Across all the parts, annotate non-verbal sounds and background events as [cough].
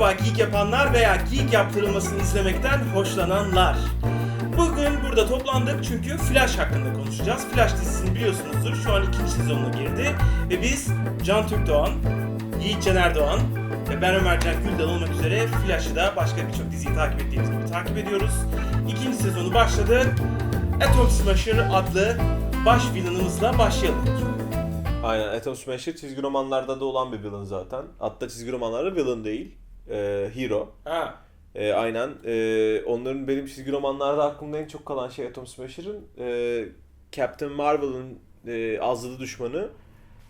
Merhaba geek yapanlar veya geek yaptırılmasını izlemekten hoşlananlar. Bugün burada toplandık çünkü Flash hakkında konuşacağız. Flash dizisini biliyorsunuzdur. Şu an ikinci sezonuna girdi. Ve biz Can Türkdoğan, Yiğit Caner Doğan ve ben Ömercan Güldal olmak üzere Flash'ı da başka birçok diziyi takip ettiğimiz gibi takip ediyoruz. İkinci sezonu başladı. Atom Smasher adlı baş villainımızla başlayalım. Aynen Atom Smasher çizgi romanlarda da olan bir villain zaten. Hatta çizgi romanlarda villain değil. E, hero. Ha, E, aynen. E, onların benim çizgi romanlarda aklımda en çok kalan şey Atom Smasher'ın e, Captain Marvel'ın e, azılı düşmanı.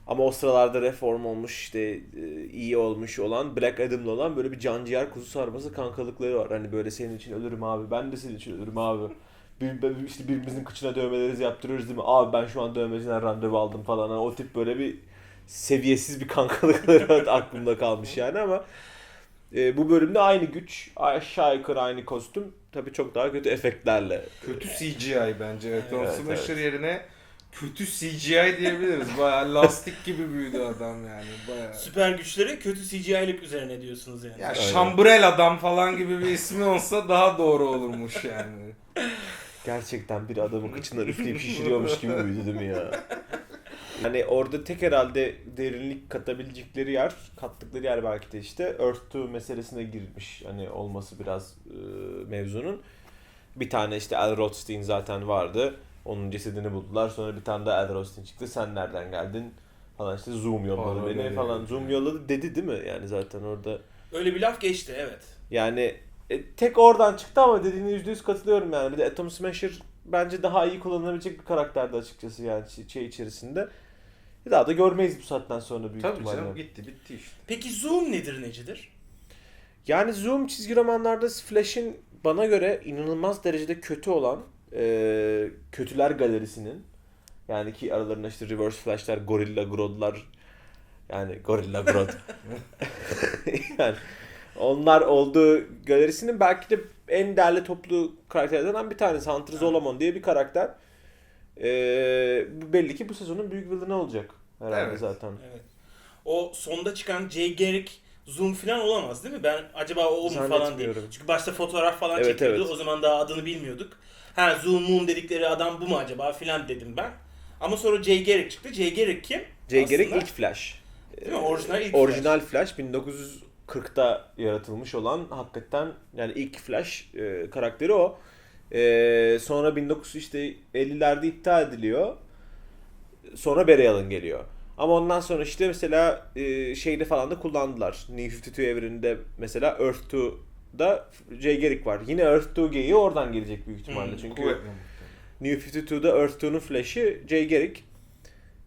Ama o sıralarda reform olmuş işte e, iyi olmuş olan Black Adam'la olan böyle bir canciğer kuzu sarması kankalıkları var. Hani böyle senin için ölürüm abi ben de senin için ölürüm abi. Bir, bir- işte birbirimizin kıçına dövmeleri yaptırıyoruz değil mi? Abi ben şu an dövmeciden randevu aldım falan. Hani o tip böyle bir seviyesiz bir kankalıkları [laughs] aklımda kalmış yani ama e, bu bölümde aynı güç, aşağı yukarı aynı kostüm. Tabii çok daha kötü efektlerle. Kötü CGI bence. Atom Evet, Smasher evet. yerine kötü CGI diyebiliriz. Bayağı lastik gibi büyüdü adam yani. Bayağı. süper güçleri kötü CGI'lik üzerine diyorsunuz yani. Ya. Şambrel adam falan gibi bir ismi olsa daha doğru olurmuş yani. Gerçekten bir adamın kıçından üfleyip şişiriyormuş gibi büyüdü değil mi ya? [laughs] Hani orada tek herhalde derinlik katabilecekleri yer, kattıkları yer belki de işte Earth 2 meselesine girmiş hani olması biraz e, mevzunun. Bir tane işte Al Rothstein zaten vardı. Onun cesedini buldular. Sonra bir tane daha Al Rothstein çıktı. Sen nereden geldin? Falan işte Zoom yolladı beni falan. yani. Zoom yolladı dedi değil mi? Yani zaten orada Öyle bir laf geçti evet. yani e, tek oradan çıktı ama dediğine yüzde yüz katılıyorum yani. Bir de Atom Smasher bence daha iyi kullanılabilecek bir karakterdi açıkçası yani şey içerisinde. Bir daha da görmeyiz bu saatten sonra büyük Tabii ihtimalle. canım gitti bitti işte. Peki Zoom nedir necidir? Yani Zoom çizgi romanlarda Flash'in bana göre inanılmaz derecede kötü olan e, kötüler galerisinin yani ki aralarında işte Reverse Flash'lar, Gorilla Grodd'lar yani Gorilla Grodd [laughs] yani onlar olduğu galerisinin belki de en değerli toplu karakterlerden bir tanesi. Hunter Zolomon diye bir karakter. E, bu belli ki bu sezonun büyük villain'ı olacak herhalde Evet. zaten. Evet. O sonda çıkan Jay Garrick Zoom falan olamaz değil mi? Ben acaba o mu falan diye. Çünkü başta fotoğraf falan Evet, çekiyordu. evet. O zaman daha adını bilmiyorduk. Ha Zoom Moon dedikleri adam bu mu acaba filan dedim ben. Ama sonra Jay Garrick çıktı. Jay Garrick kim? Jay Garrick Aslında- ilk Flash. Değil mi? Orijinal ilk Orijinal Flash 1940'ta yaratılmış olan hakikaten yani ilk Flash e, karakteri o. E, sonra 1900 işte 50'lerde iptal ediliyor. Sonra Barry Allen geliyor. Ama ondan sonra işte mesela e, şeyde falan da kullandılar. New 52 evreninde mesela Earth 2'da Jay Garrick var. Yine Earth 2 geyiği oradan gelecek büyük ihtimalle. Hmm, Çünkü Kuvvetli. New 52'da Earth 2'nun Flash'ı Jay Garrick.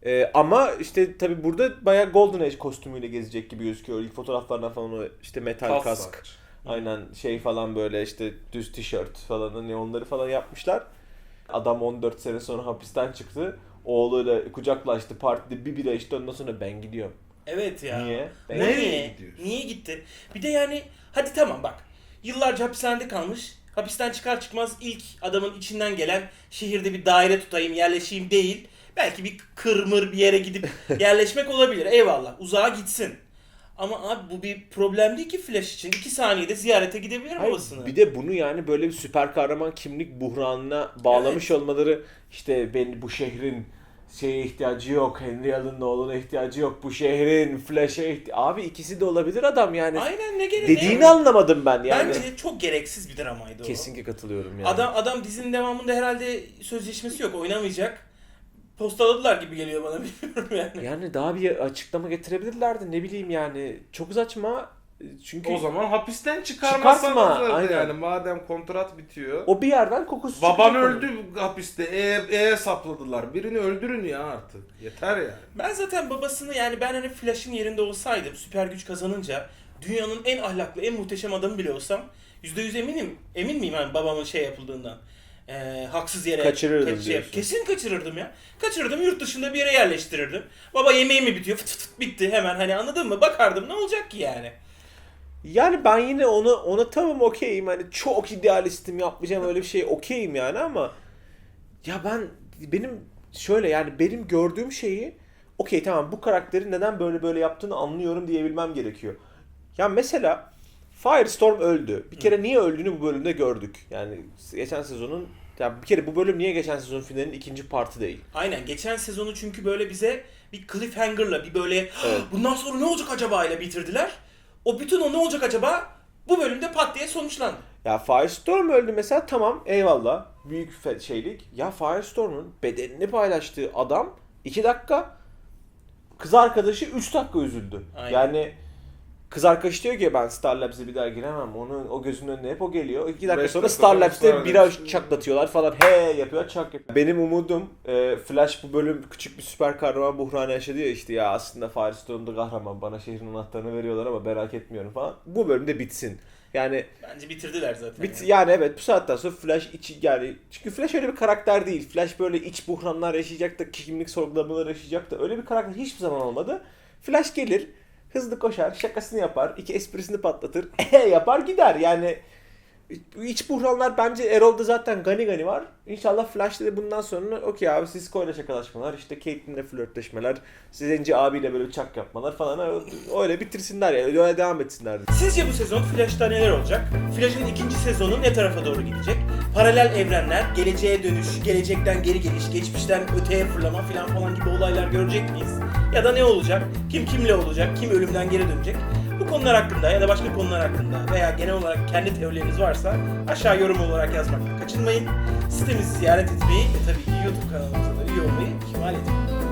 Ee, ama işte tabi burada bayağı Golden Age kostümüyle gezecek gibi gözüküyor. İlk fotoğraflardan falan o işte metal Tas kask. saç. Aynen şey falan böyle işte düz tişört falan hani onları falan yapmışlar. Adam 14 sene sonra hapisten çıktı. Oğluyla kucaklaştı partide bir bira içti ondan sonra ben gidiyorum. Evet ya. Niye? Ben Niye? Nereye gidiyorsun? Niye gitti? Bir de yani hadi tamam bak. Yıllarca hapishanede kalmış. Hapisten çıkar çıkmaz ilk adamın içinden gelen şehirde bir daire tutayım, yerleşeyim değil. Belki bir kırmır bir yere gidip [laughs] yerleşmek olabilir. Eyvallah. Uzağa gitsin. Ama abi bu bir problem değil ki Flash için. 2 saniyede ziyarete gidebilir Hayır, babasını. bir de bunu yani böyle bir süper kahraman kimlik buhranına bağlamış olmaları işte ben bu şehrin şeye ihtiyacı yok. Henry Allen'ın oğluna ihtiyacı yok. Bu şehrin Flash'e ihtiyacı... Abi ikisi de olabilir adam yani. Aynen ne gerek Dediğini ne? anlamadım ben yani. Bence çok gereksiz bir dramaydı o. Kesinlikle katılıyorum yani. Adam adam dizinin devamında herhalde sözleşmesi yok. Oynamayacak. Postaladılar gibi geliyor bana [laughs] bilmiyorum yani. Yani daha bir açıklama getirebilirlerdi ne bileyim yani. Çok saçma. Çünkü O zaman hapisten çıkarmasan Çıkartma, olurdu aynen. yani madem kontrat bitiyor. o bir yerden kokusu Baban öldü hapiste. E'ye E'ye sapladılar. Birini öldürün ya artık. Yeter yani. Ben zaten babasını yani ben hani Flash'ın yerinde olsaydım süper güç kazanınca dünyanın en ahlaklı, en muhteşem adamı bile olsam %100 eminim. Emin miyim hani babamın şey yapıldığından? Ee, haksız yere Kaçırırdım şey- diyorsun. Kesin kaçırırdım ya. Kaçırırdım yurt dışında bir yere yerleştirirdim. Baba yemeği mi bitiyor? Fıt fıt fıt bitti hemen hani anladın mı? Bakardım ne olacak ki yani? Yani ben yine onu ona tamam okeyim hani çok idealistim yapmayacağım öyle bir şey okeyim yani ama ya ben benim şöyle yani benim gördüğüm şeyi okey tamam bu karakteri neden böyle böyle yaptığını anlıyorum diyebilmem gerekiyor. Ya mesela Firestorm öldü. Bir kere niye öldüğünü bu bölümde gördük. Yani geçen sezonun ya bir kere bu bölüm niye geçen sezon finalinin ikinci partı değil? Aynen geçen sezonu çünkü böyle bize bir cliffhanger'la bir böyle Evet. bundan sonra ne olacak acaba ile bitirdiler. O bütün o ne olacak acaba bu bölümde pat diye sonuçlandı. Ya Firestorm öldü mesela tamam eyvallah. Büyük şeylik. Ya Firestorm'un bedenini paylaştığı adam 2 dakika kız arkadaşı 3 dakika üzüldü. Aynen. Yani kız arkadaşı diyor ki ben Star Labs'e bir daha giremem. Onun o gözünün önüne hep o geliyor. 2 dakika Beş sonra dakika Star sonra Labs'te Star bira Labs. çaklatıyorlar falan. He yapıyor çak yapıyor. Benim umudum e, Flash bu bölüm küçük bir süper kahraman buhranı yaşadı ya işte ya aslında Firestorm'da kahraman bana şehrin anahtarını veriyorlar ama merak etmiyorum falan. Bu bölümde bitsin. Yani Bence bitirdiler zaten. Bit yani. yani evet bu saatten sonra Flash içi yani çünkü Flash öyle bir karakter değil. Flash böyle iç buhranlar yaşayacak da kimlik sorgulamaları yaşayacak da öyle bir karakter hiçbir zaman olmadı. Flash gelir, hızlı koşar, şakasını yapar, iki esprisini patlatır, ehe [laughs] yapar gider. Yani iç buhranlar bence Arrow'da zaten gani gani var. İnşallah Flash'ta da bundan sonra okey abi Cisco ile şakalaşmalar, işte Caitlyn'le flörtleşmeler, Zenci abiyle böyle çak yapmalar falan öyle bitirsinler yani öyle devam etsinler. Sizce bu sezon Flash'ta neler olacak? Flash'ın ikinci sezonu ne tarafa doğru gidecek? Paralel evrenler, geleceğe dönüş, gelecekten geri geliş, geçmişten öteye fırlama falan falan gibi olaylar görecek miyiz? Ya da ne olacak? Kim kimle olacak? Kim ölümden geri dönecek? Bu konular hakkında ya da başka konular hakkında veya genel olarak kendi teorileriniz varsa aşağı yorum olarak yazmaktan kaçınmayın. Sitemizi ziyaret etmeyi ve tabii ki YouTube kanalımıza da üye olmayı ihmal etmeyin.